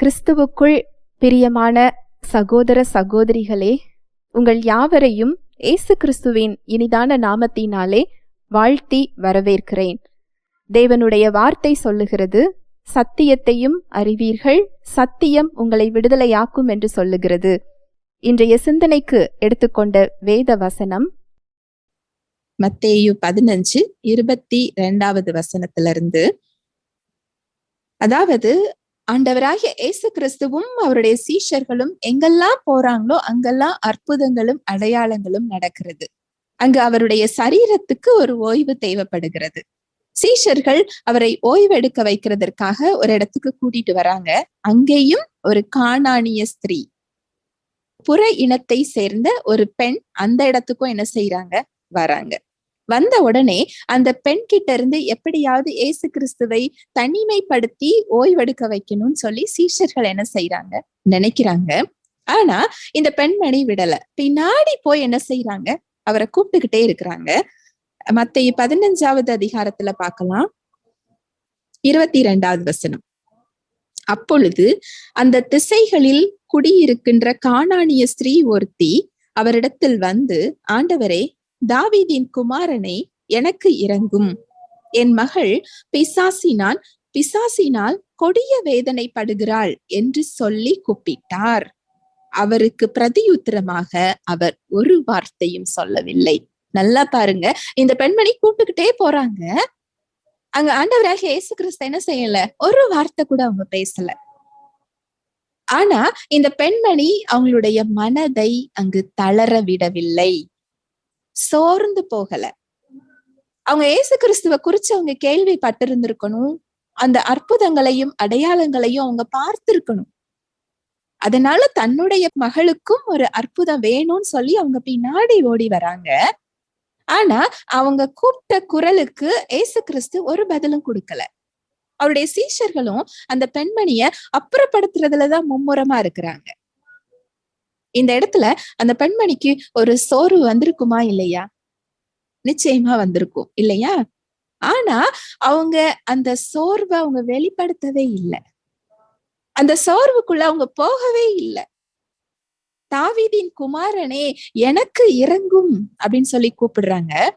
கிறிஸ்துவுக்குள் பிரியமான சகோதர சகோதரிகளே உங்கள் யாவரையும் இயேசு கிறிஸ்துவின் இனிதான நாமத்தினாலே வாழ்த்தி வரவேற்கிறேன். தேவனுடைய வார்த்தை சொல்லுகிறது சத்தியத்தையும் அறிவீர்கள் சத்தியம் உங்களை விடுதலையாக்கும் என்று சொல்லுகிறது. இன்றைய சிந்தனைக்கு எடுத்துக்கொண்ட வேத வசனம் மத்தேயு பதினஞ்சு இருபத்தி ரெண்டாவது வசனத்திலிருந்து அதாவது ஆண்டவராகிய இயேசு கிறிஸ்துவும் அவருடைய சீஷர்களும் எங்கெல்லாம் போறாங்களோ அங்கெல்லாம் அற்புதங்களும் அடையாளங்களும் நடக்கிறது. அங்கு அவருடைய சரீரத்துக்கு ஒரு ஓய்வு தேவைப்படுகிறது. சீஷர்கள் அவரை ஓய்வெடுக்க வைக்கிறதற்காக ஒரு இடத்துக்கு கூட்டிட்டு வராங்க. அங்கேயும் ஒரு காணானிய ஸ்திரீ. புற இனத்தை சேர்ந்த ஒரு பெண் அந்த இடத்துக்கும் என்ன செய்யறாங்க வராங்க. வந்த உடனே அந்த பெண் கிட்ட இருந்து எப்படியாவது ஏசு கிறிஸ்துவை தனிமைப்படுத்தி ஓய்வெடுக்க வைக்கணும்னு சொல்லி சீஷர்கள் என்ன செய்யறாங்க நினைக்கிறாங்க. ஆனா இந்த பெண்மணி விடல. பின்னாடி போய் என்ன செய்யறாங்க அவரை கூப்பிட்டுக்கிட்டே இருக்கிறாங்க. மத்த பதினஞ்சாவது அதிகாரத்துல பார்க்கலாம். இருபத்தி இரண்டாவது வசனம். அப்பொழுது அந்த திசைகளில் குடியிருக்கின்ற காணானிய ஸ்திரீ ஒருத்தி அவரிடத்தில் வந்து ஆண்டவரே தாவீதின் குமாரனை எனக்கு இறங்கும் என் மகள் பிசாசினால் பிசாசினால் கொடிய வேதனைப்படுகிறாள் என்று சொல்லி கூப்பிட்டார். அவருக்கு பிரதியுத்தரமாக அவர் ஒரு வார்த்தையும் சொல்லவில்லை. நல்லா பாருங்க இந்த பெண்மணி கூப்பிட்டுக்கிட்டே போறாங்க. அங்க ஆண்டவராக இயேசு கிறிஸ்து என்ன செய்யல? ஒரு வார்த்தை கூட அவங்க பேசல. ஆனா இந்த பெண்மணி அவங்களுடைய மனதை அங்கு தளர விடவில்லை. சோர்ந்து போகல. அவங்க ஏசு கிறிஸ்துவ குறிச்சு அவங்க கேள்விப்பட்டிருந்திருக்கணும். அந்த அற்புதங்களையும் அடையாளங்களையும் அவங்க பார்த்திருக்கணும். அதனால தன்னுடைய மகளுக்கும் ஒரு அற்புதம் வேணும்னு சொல்லி அவங்க பின்னாடி ஓடி வராங்க. ஆனா அவங்க கூப்பிட்ட குரலுக்கு ஏசு கிறிஸ்து ஒரு பதிலும் கொடுக்கல. அவருடைய சீஷர்களும் அந்த பெண்மணிய அப்புறப்படுத்துறதுலதான் மும்முரமா இருக்கிறாங்க. இந்த இடத்துல அந்த பெண்மணிக்கு ஒரு சோர்வு வந்திருக்குமா இல்லையா? நிச்சயமா வந்திருக்கும். இல்லையா? ஆனா அவங்க அந்த சோர்வை அவங்க வெளிப்படுத்தவே இல்லை. அந்த சோர்வுக்குள்ள அவங்க போகவே இல்லை. தாவிதின் குமாரனே எனக்கு இறங்கும் அப்படின்னு சொல்லி கூப்பிடுறாங்க.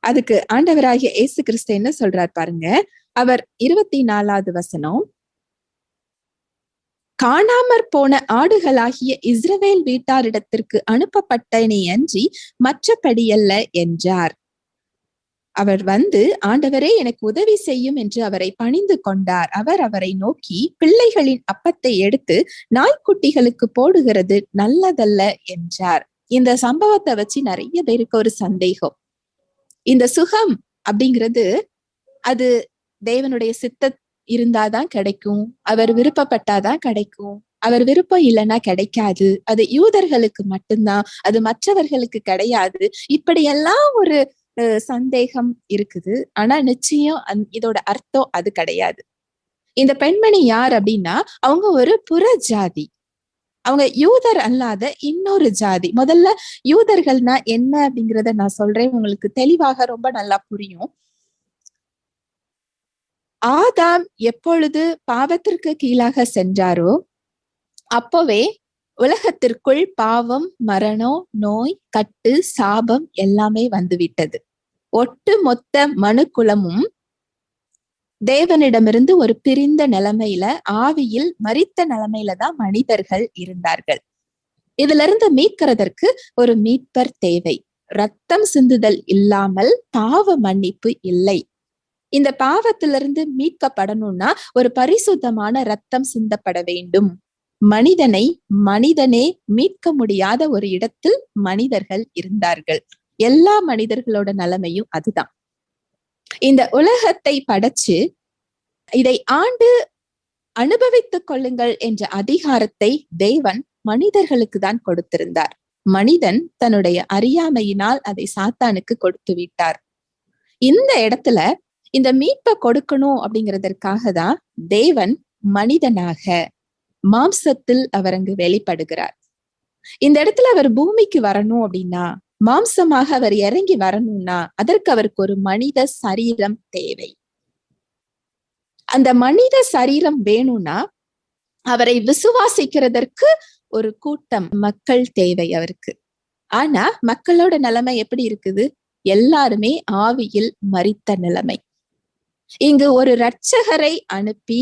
அதுக்கு ஆண்டவராகிய இயேசு கிறிஸ்து என்ன சொல்றார் பாருங்க. அவர் இருபத்தி நாலாவது வசனம் காணாமற் போன ஆடுகளாகிய இஸ்ரவேல் வீட்டாரிடத்திற்கு அனுப்பப்பட்டனை அன்றி மற்றபடியல்ல என்றார். அவர் வந்து ஆண்டவரே எனக்கு உதவி செய்யும் என்று அவரை பணிந்து கொண்டார். அவர் அவரை நோக்கி பிள்ளைகளின் அப்பத்தை எடுத்து நாய்க்குட்டிகளுக்கு போடுகிறது நல்லதல்ல என்றார். இந்த சம்பவத்தை வச்சு நிறைய பேருக்கு ஒரு சந்தேகம். இந்த சுகம் அப்படிங்கிறது அது தேவனுடைய சித்த இருந்தாதான் கிடைக்கும். அவர் விருப்பப்பட்டாதான் கிடைக்கும். அவர் விருப்பம் இல்லைன்னா கிடைக்காது. அது யூதர்களுக்கு மட்டும்தான். அது மற்றவர்களுக்கு கிடையாது. இப்படியெல்லாம் ஒரு சந்தேகம் இருக்குது. ஆனா நிச்சயம் அந் இதோட அர்த்தம் அது கிடையாது. இந்த பெண்மணி யார் அப்படின்னா அவங்க ஒரு புற ஜாதி அவங்க யூதர் அல்லாத இன்னொரு ஜாதி. முதல்ல யூதர்கள்னா என்ன அப்படிங்கிறத நான் சொல்றேன். உங்களுக்கு தெளிவாக ரொம்ப நல்லா புரியும். ஆதாம் எப்பொழுது பாவத்திற்கு கீழாக சென்றாரோ அப்போவே உலகத்திற்குள் பாவம் மரணம் நோய் கட்டு சாபம் எல்லாமே வந்துவிட்டது. ஒட்டு மொத்த மனு குலமும் தேவனிடமிருந்து ஒரு பிரிந்த நிலைமையில ஆவியில் மறித்த நிலைமையில தான் மனிதர்கள் இருந்தார்கள். இதுல இருந்து மீட்கிறதற்கு ஒரு மீட்பர் தேவை. ரத்தம் சிந்துதல் இல்லாமல் பாவ மன்னிப்பு இல்லை. இந்த பாவத்திலிருந்து மீட்கப்படணும்னா ஒரு பரிசுத்தமான ரத்தம் சிந்தப்பட வேண்டும். மனிதனை மனிதனே மீட்க முடியாத ஒரு இடத்தில் மனிதர்கள் இருந்தார்கள். எல்லா மனிதர்களோட நிலைமையும் அதுதான். இந்த உலகத்தை படைச்சு இதை ஆண்டு அனுபவித்துக் கொள்ளுங்கள் என்ற அதிகாரத்தை தேவன் மனிதர்களுக்கு தான் கொடுத்திருந்தார். மனிதன் தன்னுடைய அறியாமையினால் அதை சாத்தானுக்கு கொடுத்து விட்டார். இந்த இடத்துல இந்த மீட்பை கொடுக்கணும் அப்படிங்கிறதற்காக தான் தேவன் மனிதனாக மாம்சத்தில் அவர் அங்கு வெளிப்படுகிறார். இந்த இடத்துல அவர் பூமிக்கு வரணும் அப்படின்னா மாம்சமாக அவர் இறங்கி வரணும்னா அதற்கு அவருக்கு ஒரு மனித சரீரம் தேவை. அந்த மனித சரீரம் வேணும்னா அவரை விசுவாசிக்கிறதற்கு ஒரு கூட்டம் மக்கள் தேவை அவருக்கு. ஆனா மக்களோட நிலைமை எப்படி இருக்குது? எல்லாருமே ஆவியில் மறித்த நிலைமை. இங்கு ஒரு இரட்சகரை அனுப்பி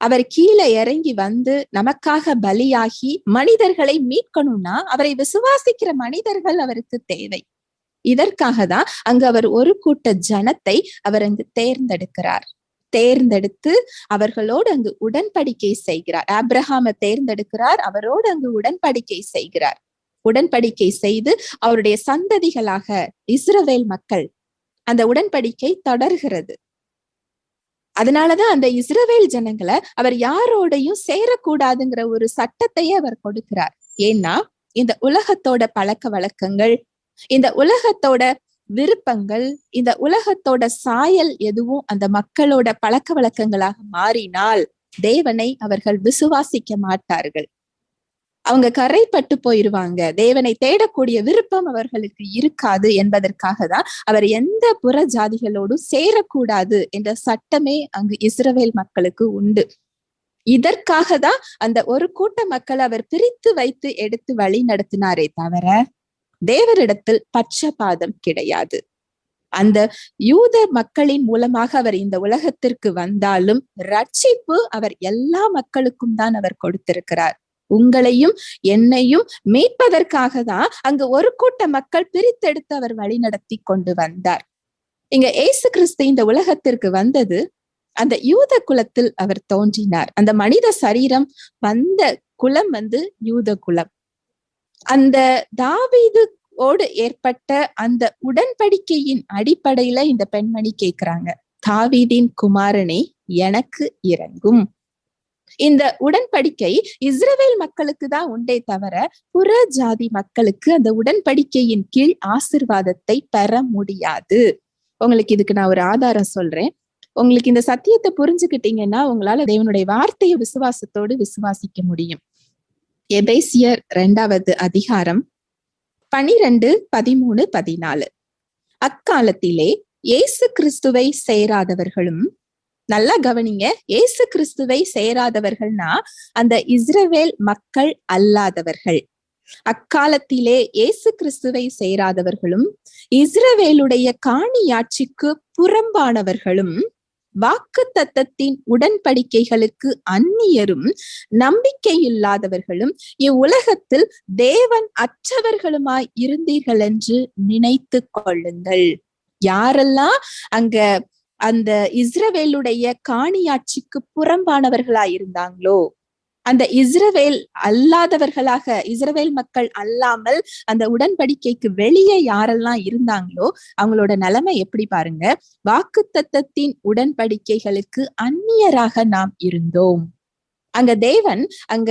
அவர் கீழே இறங்கி வந்து நமக்காக பலியாகி மனிதர்களை மீட்கணும்னா அவரை விசுவாசிக்கிற மனிதர்கள் அவருக்கு தேவை. இதற்காக தான் அங்கு அவர் ஒரு கூட்ட ஜனத்தை அவர் அங்கு தேர்ந்தெடுக்கிறார். தேர்ந்தெடுத்து அவர்களோடு அங்கு உடன்படிக்கை செய்கிறார். ஆப்ரஹாம தேர்ந்தெடுக்கிறார் அவரோடு அங்கு உடன்படிக்கை செய்கிறார். உடன்படிக்கை செய்து அவருடைய சந்ததிகளாக இஸ்ரவேல் மக்கள் அந்த உடன்படிக்கை தொடர்கிறது. அதனாலதான் அந்த இஸ்ரவேல் ஜனங்களை அவர் யாரோடையும் சேரக்கூடாதுங்கிற ஒரு சட்டத்தையே அவர் கொடுக்கிறார். ஏன்னா இந்த உலகத்தோட பழக்க வழக்கங்கள் இந்த உலகத்தோட விருப்பங்கள் இந்த உலகத்தோட சாயல் எதுவும் அந்த மக்களோட பழக்க வழக்கங்களாக மாறினால் தேவனை அவர்கள் விசுவாசிக்க மாட்டார்கள். அவங்க கரைப்பட்டு போயிருவாங்க. தேவனை தேடக்கூடிய விருப்பம் அவர்களுக்கு இருக்காது என்பதற்காக தான் அவர் எந்த புற ஜாதிகளோடும் சேரக்கூடாது என்ற சட்டமே அங்கு இஸ்ரவேல் மக்களுக்கு உண்டு. இதற்காக தான் அந்த ஒரு கூட்ட மக்கள் அவர் பிரித்து வைத்து எடுத்து வழி நடத்தினாரே தவிர தேவரிடத்தில் பட்சபாதம் கிடையாது. அந்த யூத மக்களின் மூலமாக அவர் இந்த உலகத்திற்கு வந்தாலும் ரட்சிப்பு அவர் எல்லா மக்களுக்கும் தான் அவர் கொடுத்திருக்கிறார். உங்களையும் என்னையும் மீட்பதற்காக தான் அங்கு ஒரு கூட்ட மக்கள் பிரித்தெடுத்து அவர் வழி நடத்தி கொண்டு வந்தார். இங்க ஏசு கிறிஸ்து இந்த உலகத்திற்கு வந்தது அந்த யூத குலத்தில் அவர் தோன்றினார். அந்த மனித சரீரம் வந்த குலம் வந்து யூத குலம். அந்த தாவீது ஓடு ஏற்பட்ட அந்த உடன்படிக்கையின் அடிப்படையில இந்த பெண்மணி கேக்குறாங்க தாவீதின் குமாரனே எனக்கு இறங்கும். இந்த உடன்படிக்கை இஸ்ரவேல் மக்களுக்கு தான் உண்டே தவிர புற ஜாதி மக்களுக்கு அந்த உடன்படிக்கையின் கீழ் ஆசிர்வாதத்தை பெற முடியாது. உங்களுக்கு இதுக்கு நான் ஒரு ஆதாரம் சொல்றேன். உங்களுக்கு இந்த சத்தியத்தை புரிஞ்சுக்கிட்டீங்கன்னா உங்களால தேவனுடைய வார்த்தையை விசுவாசத்தோடு விசுவாசிக்க முடியும். எபேசியர் இரண்டாவது அதிகாரம் பனிரெண்டு பதிமூணு பதினாலு. அக்காலத்திலே இயேசு கிறிஸ்துவை சேராதவர்களும் நல்லா கவனிங்க. இயேசு கிறிஸ்துவை சேராதவர்கள்னா அந்த இஸ்ரவேல் மக்கள் அல்லாதவர்கள். அக்காலத்திலே இயேசு கிறிஸ்துவை சேராதவர்களும் இஸ்ரவேலுடைய காணியாட்சிக்கு புறம்பானவர்களும் வாக்கு தத்தத்தின் உடன்படிக்கைகளுக்கு அந்நியரும் நம்பிக்கையில்லாதவர்களும் இவ்வுலகத்தில் தேவன் அற்றவர்களுமாய் இருந்தீர்கள் என்று நினைத்து கொள்ளுங்கள். யாரெல்லாம் அங்க அந்த இஸ்ரவேலுடைய காணியாட்சிக்கு புறம்பானவர்களா இருந்தாங்களோ அந்த இஸ்ரவேல் அல்லாதவர்களாக இஸ்ரவேல் மக்கள் அல்லாமல் அந்த உடன்படிக்கைக்கு வெளியே யாரெல்லாம் இருந்தாங்களோ அவங்களோட நிலைமை எப்படி பாருங்க? வாக்கு தத்தத்தின் உடன்படிக்கைகளுக்கு அந்நியராக நாம் இருந்தோம். அங்க தேவன் அங்க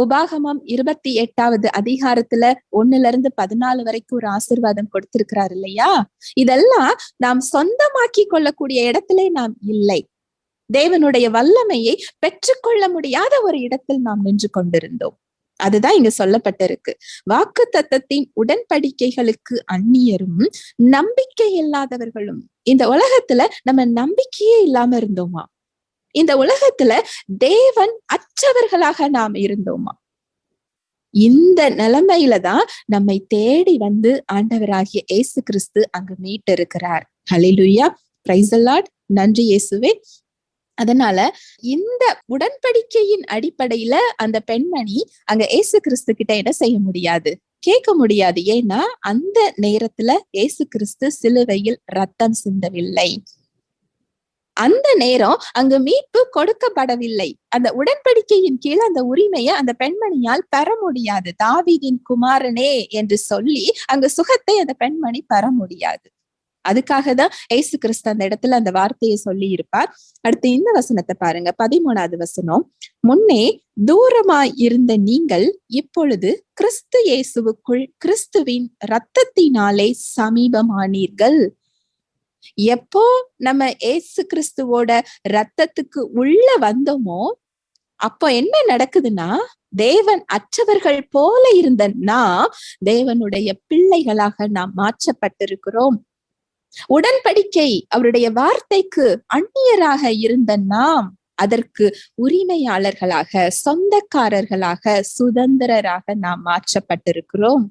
உபாகமம் இருபத்தி எட்டாவது அதிகாரத்துல ஒண்ணுல இருந்து பதினாலு வரைக்கும் ஒரு ஆசிர்வாதம் கொடுத்திருக்கிறார் இல்லையா? இதெல்லாம் நாம் சொந்தமாக்கி கொள்ளக்கூடிய இடத்திலே நாம் இல்லை. தேவனுடைய வல்லமையை பெற்றுக்கொள்ள முடியாத ஒரு இடத்தில் நாம் நின்று கொண்டிருந்தோம். அதுதான் இங்க சொல்லப்பட்டிருக்கு. வாக்கு தத்தத்தின் உடன்படிக்கைகளுக்கு அந்நியரும் நம்பிக்கை இல்லாதவர்களும். இந்த உலகத்துல நம்ம நம்பிக்கையே இல்லாம இருந்தோமா? இந்த உலகத்துல தேவன் அற்றவர்களாக நாம் இருந்தோமா? இந்த நிலைமையில தான் நம்மை தேடி வந்து ஆண்டவராகிய இயேசு கிறிஸ்து அங்கு மீட்டு இருக்கிறார் ஹலிலுயா பிரைசல்லாட் நன்றி இயேசுவே. அதனால இந்த உடன்படிக்கையின் அடிப்படையில அந்த பெண்மணி அங்க ஏசு கிறிஸ்து கிட்ட என்ன செய்ய முடியாது? கேட்க முடியாது. ஏன்னா அந்த நேரத்துல ஏசு கிறிஸ்து சிலுவையில் ரத்தம் சிந்தவில்லை. அந்த நேரம் அங்கு மீட்பு கொடுக்கப்படவில்லை. அந்த உடன்படிக்கையின் கீழ் அந்த உரிமையை அந்த பெண்மணியால் பெற முடியாது. தாவீதின் குமாரனே என்று சொல்லி அங்கு சுகத்தை அந்த பெண்மணி பெற முடியாது. அதுக்காக தான் ஏசு கிறிஸ்து அந்த இடத்துல அந்த வார்த்தையை சொல்லி இருப்பார் அடுத்து இந்த வசனத்தை பாருங்க. பதிமூணாவது வசனம். முன்னே தூரமாய் இருந்த நீங்கள் இப்பொழுது கிறிஸ்து இயேசுவுக்குள் கிறிஸ்துவின் இரத்தத்தினாலே சமீபமானீர்கள். எப்போ நம்ம ஏசு கிறிஸ்துவோட ரத்தத்துக்கு உள்ள வந்தோமோ அப்போ என்ன நடக்குதுன்னா தேவன் அற்றவர்கள் போல இருந்த நாம் தேவனுடைய பிள்ளைகளாக நாம் மாற்றப்பட்டிருக்கிறோம். உடன்படிக்கை அவருடைய வார்த்தைக்கு அந்நியராக இருந்த நாம் அதற்கு உரிமையாளர்களாக சொந்தக்காரர்களாக சுதந்திரராக நாம் மாற்றப்பட்டிருக்கிறோம்.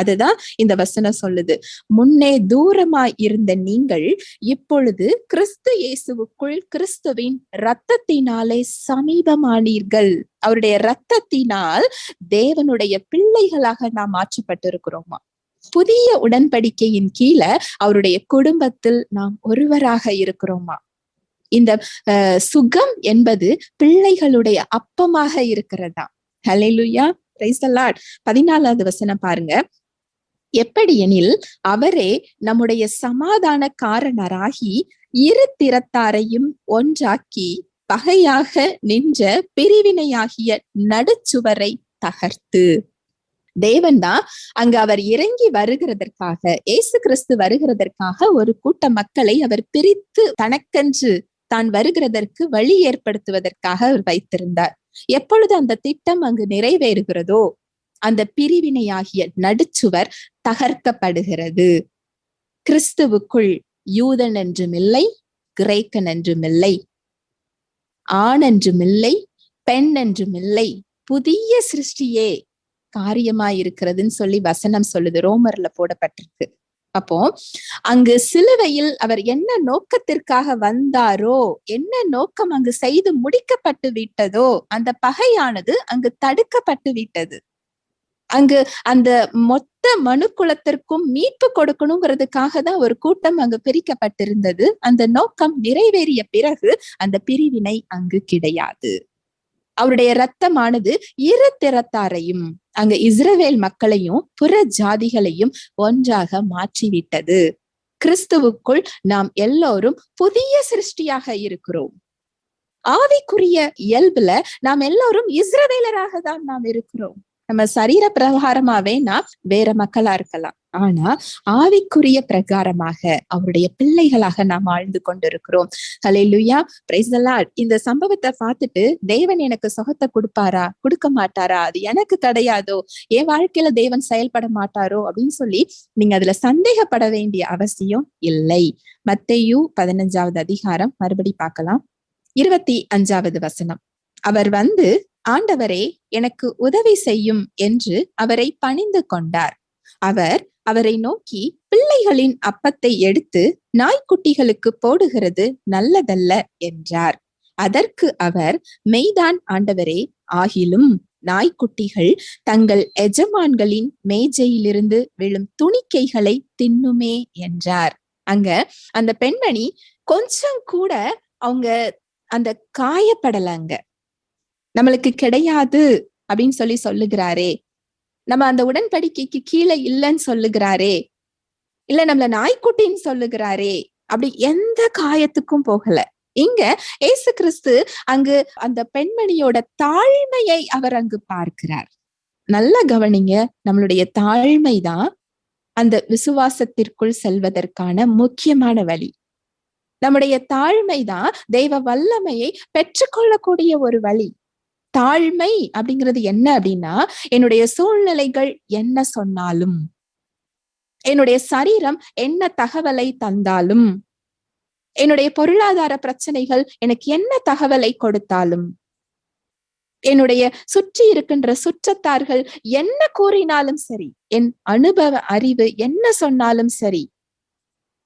அதுதான் இந்த வசனம் சொல்லுது. முன்னே தூரமாய் இருந்த நீங்கள் இப்பொழுது கிறிஸ்து இயேசுவுக்குள் கிறிஸ்துவின் இரத்தத்தினாலே சமீபமானீர்கள். அவருடைய இரத்தத்தினால் தேவனுடைய பிள்ளைகளாக நாம் மாற்றப்பட்டிருக்கிறோமா? புதிய உடன்படிக்கையின் கீழே அவருடைய குடும்பத்தில் நாம் ஒருவராக இருக்கிறோமா? இந்த சுகம் என்பது பிள்ளைகளுடைய அப்பமாக இருக்கிறதா? ஹலே லுயா பதினாலாவது வசனம் பாருங்க. எப்படியெனில் அவரே நம்முடைய சமாதான காரணராகி இரு திறத்தாரையும் ஒன்றாக்கி பகையாக நின்ற பிரிவினையாகிய நடுச்சுவரை தகர்த்து. தேவன்தான் அங்க அவர் இறங்கி வருகிறதற்காக ஏசு கிறிஸ்து வருகிறதற்காக ஒரு கூட்ட மக்களை அவர் பிரித்து தனக்கென்று தான் வருகிறதற்கு வழி ஏற்படுத்துவதற்காக அவர் வைத்திருந்தார். எப்பொழுது அந்த திட்டம் அங்கு நிறைவேறுகிறதோ அந்த பிரிவினையாகிய நடுச்சுவர் தகர்க்கப்படுகிறது. கிறிஸ்துவுக்குள் யூதன் என்றும் இல்லை கிரேக்கன் என்றும் இல்லை ஆண் என்றும் இல்லை பெண் என்றும் இல்லை. புதிய சிருஷ்டியே காரியமாயிருக்கிறதுன்னு சொல்லி வசனம் சொல்லுது ரோமர்ல போடப்பட்டிருக்கு. அப்போ அங்கு சிலுவையில் அவர் என்ன நோக்கத்திற்காக வந்தாரோ என்ன நோக்கம் அங்கு செய்து முடிக்கப்பட்டு விட்டதோ அந்த பகையானது அங்கு தடுக்கப்பட்டு விட்டது. அங்கு அந்த மொத்த மனுக்குலத்திற்கும் மீட்பு கொடுக்கணுங்கிறதுக்காக தான் ஒரு கூட்டம் அங்கு பிரிக்கப்பட்டிருந்தது. அந்த நோக்கம் நிறைவேறிய பிறகு அந்த பிரிவினை அங்கு கிடையாது. அவருடைய இரத்தமானது இரு திறத்தாரையும் அங்க இஸ்ரவேல் மக்களையும் புற ஜாதிகளையும் ஒன்றாக மாற்றிவிட்டது. கிறிஸ்துவுக்குள் நாம் எல்லோரும் புதிய சிருஷ்டியாக இருக்கிறோம். ஆவிக்குரிய இயல்புல நாம் எல்லோரும் இஸ்ரவேலராக தான் நாம் இருக்கிறோம். நம்ம சரீர பிரகாரமாவே நாம் வேற மக்களா இருக்கலாம். ஆனா ஆவிக்குரிய பிரகாரமாக அவருடைய பிள்ளைகளாக நாம் ஆழ்ந்து கொண்டிருக்கிறோம். ஹalleluya லுயா the இந்த சம்பவத்தை பார்த்துட்டு தேவன் எனக்கு சுகத்தை கொடுப்பாரா? கொடுக்க மாட்டாரா? அது எனக்கு கிடையாதோ? என் வாழ்க்கையில தேவன் செயல்பட மாட்டாரோ? அப்படின்னு சொல்லி நீங்க அதுல சந்தேகப்பட வேண்டிய அவசியம் இல்லை. மத்தையு பதினஞ்சாவது அதிகாரம் மறுபடி பார்க்கலாம். இருபத்தி அஞ்சாவது வசனம். அவர் வந்து ஆண்டவரே எனக்கு உதவி செய்யும் என்று அவரை பணிந்து கொண்டார். அவர் அவரை நோக்கி பிள்ளைகளின் அப்பத்தை எடுத்து நாய்க்குட்டிகளுக்கு போடுகிறது நல்லதல்ல என்றார். அதற்கு அவர் மெய்தான் ஆண்டவரே ஆகிலும் நாய்க்குட்டிகள் தங்கள் எஜமான்களின் மேஜையிலிருந்து விழும் துணிக்கைகளை தின்னுமே என்றார். அங்க அந்த பெண்மணி கொஞ்சம் கூட அவங்க அந்த காயப்படலங்க நம்மளுக்கு கிடையாது அப்படின்னு சொல்லி சொல்லுகிறாரே. நம்ம அந்த உடன்படிக்கைக்கு கீழே இல்லைன்னு சொல்லுகிறாரே. இல்ல நம்மள நாய்க்குட்டின்னு சொல்லுகிறாரே. அப்படி எந்த காயத்துக்கும் போகல. இங்க ஏசு கிறிஸ்து அங்கு அந்த பெண்மணியோட தாழ்மையை அவர் அங்கு பார்க்கிறார். நல்லா கவனிங்க நம்மளுடைய தாழ்மைதான் அந்த விசுவாசத்திற்குள் செல்வதற்கான முக்கியமான வழி. நம்முடைய தாழ்மைதான் தெய்வ வல்லமையை பெற்றுக்கொள்ளக்கூடிய ஒரு வழி. தாழ்மை அப்படிங்கிறது என்ன அப்படின்னா என்னுடைய சூழ்நிலைகள் என்ன சொன்னாலும் என்னுடைய சரீரம் என்ன தகவலை தந்தாலும் என்னுடைய பொருளாதார பிரச்சனைகள் எனக்கு என்ன தகவலை கொடுத்தாலும் என்னுடைய சுற்றி இருக்கின்ற சுற்றத்தார்கள் என்ன கூறினாலும் சரி என் அனுபவ அறிவு என்ன சொன்னாலும் சரி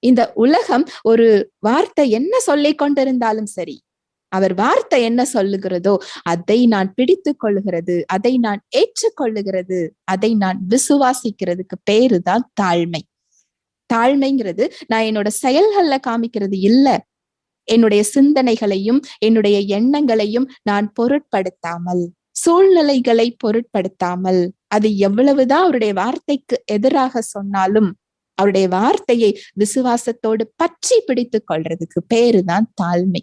இந்த உலகம் ஒரு வார்த்தை என்ன சொல்லிக் கொண்டிருந்தாலும் சரி அவர் வார்த்தை என்ன சொல்லுகிறதோ அதை நான் பிடித்து கொள்ளுகிறது அதை நான் ஏற்றுக்கொள்ளுகிறது அதை நான் விசுவாசிக்கிறதுக்கு பேருதான் தாழ்மை. தாழ்மைங்கிறது நான் என்னோட செயல்கள்ல காமிக்கிறது இல்ல. என்னுடைய சிந்தனைகளையும் என்னுடைய எண்ணங்களையும் நான் பொருட்படுத்தாமல் சூழ்நிலைகளை பொருட்படுத்தாமல் அது எவ்வளவுதான் அவருடைய வார்த்தைக்கு எதிராக சொன்னாலும் அவருடைய வார்த்தையை விசுவாசத்தோடு பற்றி பிடித்து கொள்றதுக்கு பேருதான் தாழ்மை.